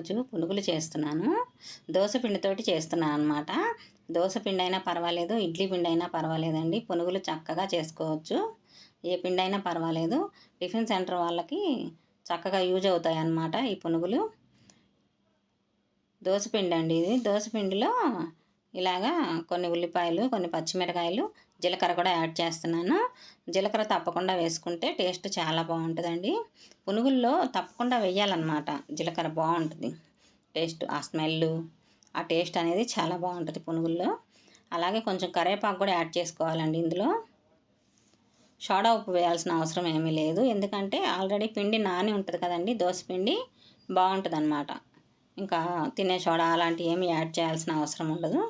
ఈరోజు పునుగులు చేస్తున్నాను. దోశ పిండితోటి చేస్తున్నాను అనమాట దోశ పిండి అయినా పర్వాలేదు ఇడ్లీ పిండి అయినా పర్వాలేదండి. పునుగులు చక్కగా చేసుకోవచ్చు. ఏ పిండి అయినా పర్వాలేదు. టిఫిన్ సెంటర్ వాళ్ళకి చక్కగా యూజ్ అవుతాయి అన్నమాట ఈ పునుగులు. దోశపిండి అండి ఇది. దోశ పిండిలో ఇలాగా కొన్ని ఉల్లిపాయలు కొన్ని పచ్చిమిరకాయలు జీలకర్ర కూడా యాడ్ చేస్తున్నాను. జీలకర్ర తప్పకుండా వేసుకుంటే టేస్ట్ చాలా బాగుంటుందండి. పునుగుల్లో తప్పకుండా వేయాలన్నమాట. జీలకర్ర బాగుంటుంది. టేస్ట్ ఆ స్మెల్ ఆ టేస్ట్ అనేది చాలా బాగుంటుంది పునుగుల్లో. అలాగే కొంచెం కరివేపాకు కూడా యాడ్ చేసుకోవాలండి ఇందులో. సోడా ఉప్పు వేయాల్సిన అవసరం ఏమీ లేదు. ఎందుకంటే ఆల్రెడీ పిండి నాని ఉంటుంది కదండి దోశ పిండి బాగుంటుంది అనమాట ఇంకా తినే సోడా అలాంటివి ఏమి యాడ్ చేయాల్సిన అవసరం ఉండదు.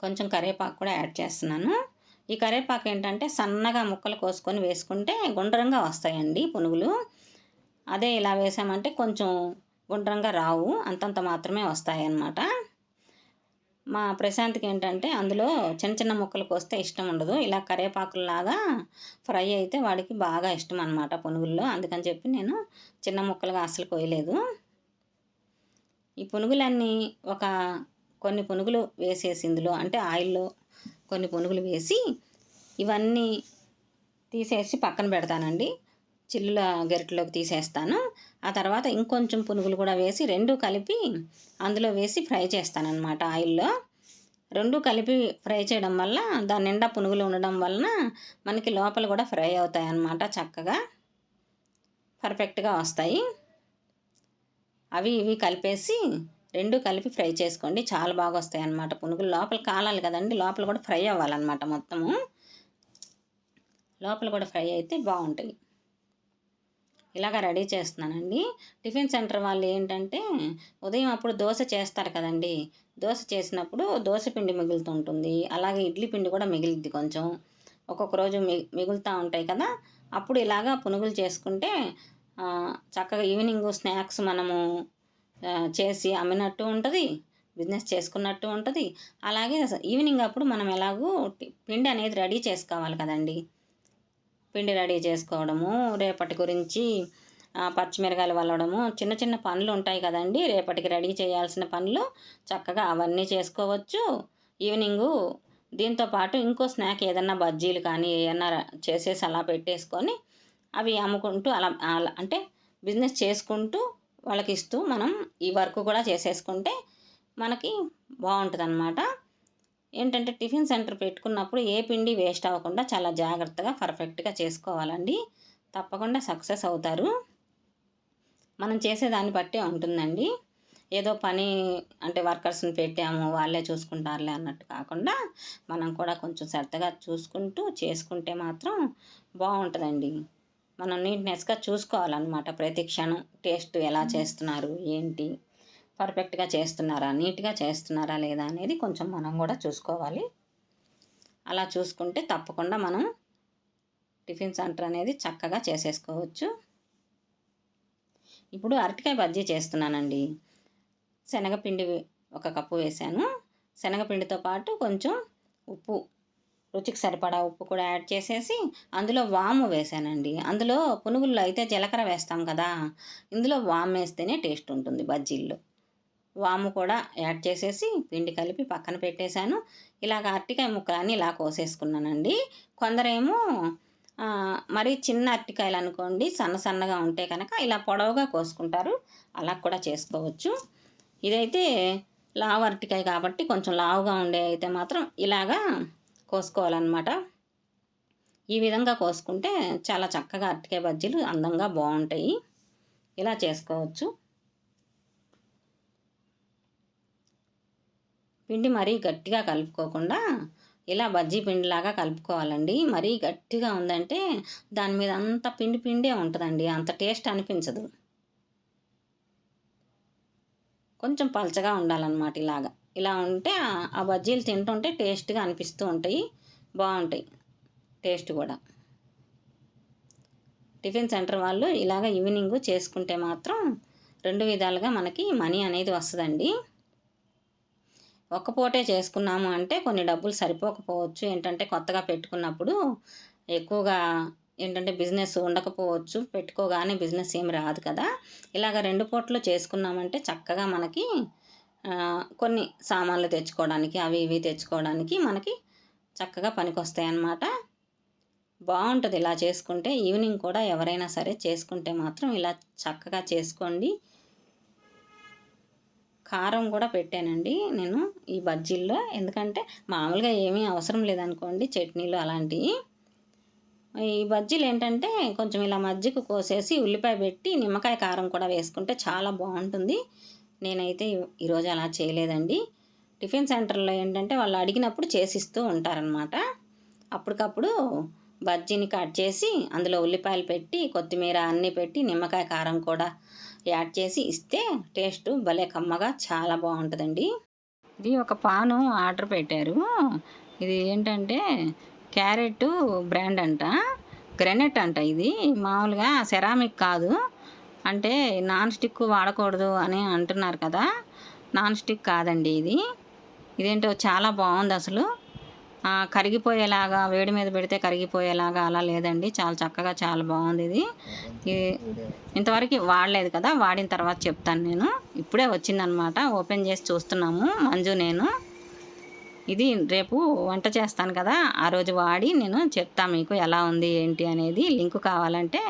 కొంచెం కరివేపాకు కూడా యాడ్ చేస్తున్నాను. ఈ కరివేపాకు ఏంటంటే సన్నగా ముక్కలు కోసుకొని వేసుకుంటే గుండ్రంగా వస్తాయండి పునుగులు. అదే ఇలా వేసామంటే కొంచెం గుండ్రంగా రావు. అంతంత మాత్రమే వస్తాయన్నమాట. మా ప్రశాంత్కి ఏంటంటే అందులో చిన్న చిన్న ముక్కలు కోస్తే ఇష్టం ఉండదు. ఇలా కరివేపాకులాగా ఫ్రై అయితే వాడికి బాగా ఇష్టం అనమాట పునుగుల్లో. అందుకని చెప్పి నేను చిన్న ముక్కలుగా అసలు కోయలేదు. ఈ పునుగులన్నీ ఒక కొన్ని పునుగులు వేసేసి ఇందులో అంటే ఆయిల్లో కొన్ని పునుగులు వేసి ఇవన్నీ తీసేసి పక్కన పెడతానండి. చిల్లుల గరిటలోకి తీసేస్తాను. ఆ తర్వాత ఇంకొంచెం పునుగులు కూడా వేసి రెండు కలిపి అందులో వేసి ఫ్రై చేస్తానన్నమాట ఆయిల్లో. రెండు కలిపి ఫ్రై చేయడం వల్ల దాని నిండా పునుగులు ఉండడం వలన మనకి లోపల కూడా ఫ్రై అవుతాయి అన్నమాట చక్కగా. పర్ఫెక్ట్గా వస్తాయి. అవి ఇవి కలిపేసి రెండు కలిపి ఫ్రై చేసుకోండి. చాలా బాగా వస్తాయి అన్నమాట పునుగులు. లోపల కాలాలి కదండి. లోపల కూడా ఫ్రై అవ్వాలన్నమాట మొత్తము. లోపల కూడా ఫ్రై అయితే బాగుంటుంది ఇలాగ రెడీ చేస్తున్నానండి. టిఫిన్ సెంటర్ వాళ్ళు ఏంటంటే ఉదయం అప్పుడు దోశ చేస్తారు కదండి. దోశ చేసినప్పుడు దోశ పిండి మిగులుతుంటుంది. అలాగే ఇడ్లీ పిండి కూడా మిగిలిద్ది కొంచెం. ఒక్కొక్క రోజు మి మిగులుతూ ఉంటాయి కదా. అప్పుడు ఇలాగా పునుగులు చేసుకుంటే చక్కగా ఈవినింగ్ స్నాక్స్ మనము చేసి అమ్మినట్టు ఉంటుంది బిజినెస్ చేసుకున్నట్టు ఉంటుంది. అలాగే ఈవినింగ్ అప్పుడు మనం ఎలాగూ పిండి అనేది రెడీ చేసుకోవాలి కదండి. పిండి రెడీ చేసుకోవడము రేపటి గురించి పచ్చిమిరకాయలు వల్లడము చిన్న చిన్న పనులు ఉంటాయి కదండి. రేపటికి రెడీ చేయాల్సిన పనులు చక్కగా అవన్నీ చేసుకోవచ్చు. ఈవినింగు దీంతో పాటు ఇంకో స్నాక్ ఏదన్నా బజ్జీలు కానీ ఏదన్నా చేసేసి అలా పెట్టేసుకొని అవి అమ్ముకుంటూ అలా అంటే బిజినెస్ చేసుకుంటూ వాళ్ళకి ఇస్తూ మనం ఈ వర్క్ కూడా చేసేసుకుంటే మనకి బాగుంటుంది అనమాట ఏంటంటే టిఫిన్ సెంటర్ పెట్టుకున్నప్పుడు ఏ పిండి వేస్ట్ అవ్వకుండా చాలా జాగ్రత్తగా పర్ఫెక్ట్గా చేసుకోవాలండి. తప్పకుండా సక్సెస్ అవుతారు. మనం చేసేదాన్ని బట్టే ఉంటుందండి. ఏదో పని అంటే వర్కర్స్ని పెట్టాము వాళ్ళే చూసుకుంటారులే అన్నట్టు కాకుండా మనం కూడా కొంచెం శ్రద్ధగా చూసుకుంటూ చేసుకుంటే మాత్రం బాగుంటుందండి. మనం నీట్నెస్గా చూసుకోవాలన్నమాట. ప్రతి క్షణం టేస్ట్ ఎలా చేస్తున్నారు ఏంటి పర్ఫెక్ట్గా చేస్తున్నారా నీట్గా చేస్తున్నారా లేదా అనేది కొంచెం మనం కూడా చూసుకోవాలి. అలా చూసుకుంటే తప్పకుండా మనం టిఫిన్ సెంటర్ అనేది చక్కగా చేసేసుకోవచ్చు. ఇప్పుడు అరటికాయ బజ్జీ చేస్తున్నానండి. శనగపిండి ఒక కప్పు వేసాను శనగపిండితో పాటు కొంచెం ఉప్పు రుచికి సరిపడా ఉప్పు కూడా యాడ్ చేసేసి అందులో వాము వేసానండి. అందులో పునుగుల్లో అయితే జీలకర్ర వేస్తాం కదా ఇందులో వాము వేస్తేనే టేస్ట్ ఉంటుంది బజ్జీల్లో. వాము కూడా యాడ్ చేసేసి పిండి కలిపి పక్కన పెట్టేశాను. ఇలాగ అరటికాయ ముక్కలన్నీ ఇలా కోసేసుకున్నానండి. కొందరేమో మరి చిన్న అరటికాయలు అనుకోండి సన్న సన్నగా ఉంటే కనుక ఇలా పొడవుగా కోసుకుంటారు. అలా కూడా చేసుకోవచ్చు. ఇదైతే లావు అరటికాయ కాబట్టి కొంచెం లావుగా ఉండే అయితే మాత్రం ఇలాగా కోసుకోవాలన్నమాట. ఈ విధంగా కోసుకుంటే చాలా చక్కగా అరటికాయ బజ్జీలు అందంగా బాగుంటాయి. ఇలా చేసుకోవచ్చు. పిండి మరీ గట్టిగా కలుపుకోకుండా ఇలా బజ్జీ పిండిలాగా కలుపుకోవాలండి. మరీ గట్టిగా ఉందంటే దాని మీద అంత పిండి పిండే ఉంటుందండి. అంత టేస్ట్ అనిపించదు. కొంచెం పలచగా ఉండాలన్నమాట ఇలాగా. ఇలా ఉంటే ఆ బజ్జీలు తింటుంటే టేస్ట్గా అనిపిస్తూ ఉంటాయి. బాగుంటాయి. టేస్ట్ కూడా. టిఫిన్ సెంటర్ వాళ్ళు ఇలాగ ఈవినింగ్ చేసుకుంటే మాత్రం రెండు విధాలుగా మనకి మనీ అనేది వస్తుందండి. ఒక్క పూటే చేసుకున్నాము అంటే కొన్ని డబ్బులు సరిపోకపోవచ్చు. ఏంటంటే కొత్తగా పెట్టుకున్నప్పుడు ఎక్కువగా ఏంటంటే బిజినెస్ ఉండకపోవచ్చు. పెట్టుకోగానే బిజినెస్ ఏమి రాదు కదా. ఇలాగ రెండు పూటలు చేసుకున్నామంటే చక్కగా మనకి కొన్ని సామాన్లు తెచ్చుకోవడానికి అవి ఇవి తెచ్చుకోవడానికి మనకి చక్కగా పనికొస్తాయి అన్నమాట బాగుంటుంది ఇలా చేసుకుంటే. ఈవినింగ్ కూడా ఎవరైనా సరే చేసుకుంటే మాత్రం ఇలా చక్కగా చేసుకోండి. కారం కూడా పెట్టానండి నేను ఈ బజ్జీల్లో. ఎందుకంటే మామూలుగా ఏమీ అవసరం లేదనుకోండి చట్నీలు అలాంటివి. ఈ బజ్జీలు ఏంటంటే కొంచెం ఇలా మజ్జిగ కోసేసి ఉల్లిపాయ పెట్టి నిమ్మకాయ కారం కూడా వేసుకుంటే చాలా బాగుంటుంది. నేనైతే ఈరోజు అలా చేయలేదండి. టిఫిన్ సెంటర్లో ఏంటంటే వాళ్ళు అడిగినప్పుడు చేసిస్తూ ఉంటారనమాట అప్పటికప్పుడు బజ్జీని కట్ చేసి అందులో ఉల్లిపాయలు పెట్టి కొత్తిమీర అన్నీ పెట్టి నిమ్మకాయ కారం కూడా యాడ్ చేసి ఇస్తే టేస్ట్ భలే కమ్మగా చాలా బాగుంటుందండి. ఇది ఒక పాను ఆర్డర్ పెట్టారు. ఇది ఏంటంటే క్యారెట్ బ్రాండ్ అంట. గ్రెనెట్ అంట ఇది. మామూలుగా సెరామిక్ కాదు. అంటే నాన్ స్టిక్ వాడకూడదు అని అంటున్నారు కదా. నాన్ స్టిక్ కాదండి ఇది. ఇదేంటో చాలా బాగుంది అసలు. కరిగిపోయేలాగా వేడి మీద పెడితే కరిగిపోయేలాగా అలా లేదండి. చాలా చక్కగా చాలా బాగుంది ఇది. ఇది ఇంతవరకు వాడలేదు కదా. వాడిన తర్వాత చెప్తాను నేను. ఇప్పుడే వచ్చిందనమాట. ఓపెన్ చేసి చూస్తున్నాము. మంజు నేను. ఇది రేపు వంట చేస్తాను కదా. ఆ రోజు వాడి నేను చెప్తాను మీకు ఎలా ఉంది ఏంటి అనేది. లింక్ కావాలంటే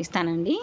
ఇస్తానండి.